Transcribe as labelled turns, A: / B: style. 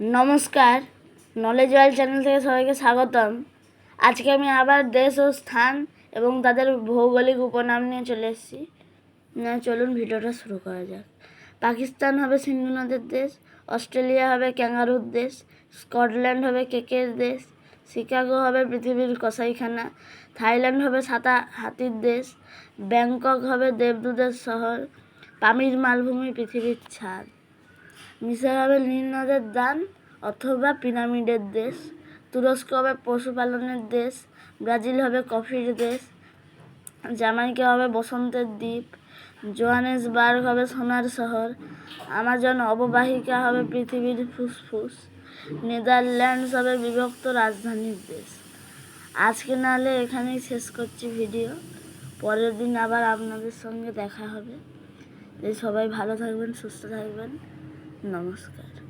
A: নমস্কার knowledge world channel থেকে সবাইকে স্বাগতম। আজকে আমি আবার দেশ ও স্থান এবং তাদের ভৌগোলিক উপনাম নিয়ে চলে এসেছি। না, চলুন ভিডিওটা শুরু করা যাক। পাকিস্তান হবে সিন্ধু নদের দেশ, অস্ট্রেলিয়া হবে ক্যাঙ্গারুর দেশ, স্কটল্যান্ড হবে কেকের দেশ, শিকাগো হবে পৃথিবীর কসাইখানা, থাইল্যান্ড হবে সাতা হাতির দেশ, ব্যাংকক হবে দেবদূতের শহর, পামির মালভূমি পৃথিবীর ছাদ। মিশর হবে নীল নদের দান অথবা পিরামিডের দেশ। তুরস্ক হবে পশুপালনের দেশ। ব্রাজিল হবে কফির দেশ। জামাইকা হবে বসন্তের দ্বীপ। জোহানেসবার্গ হবে সোনার শহর। আমাজন অববাহিকা হবে পৃথিবীর ফুসফুস। নেদারল্যান্ডস হবে বিভক্ত রাজধানীর দেশ। আজকে নাহলে এখানেই শেষ করছি ভিডিও। পরের দিন আবার আপনাদের সঙ্গে দেখা হবে। সবাই ভালো থাকবেন, সুস্থ থাকবেন। নমস্কার।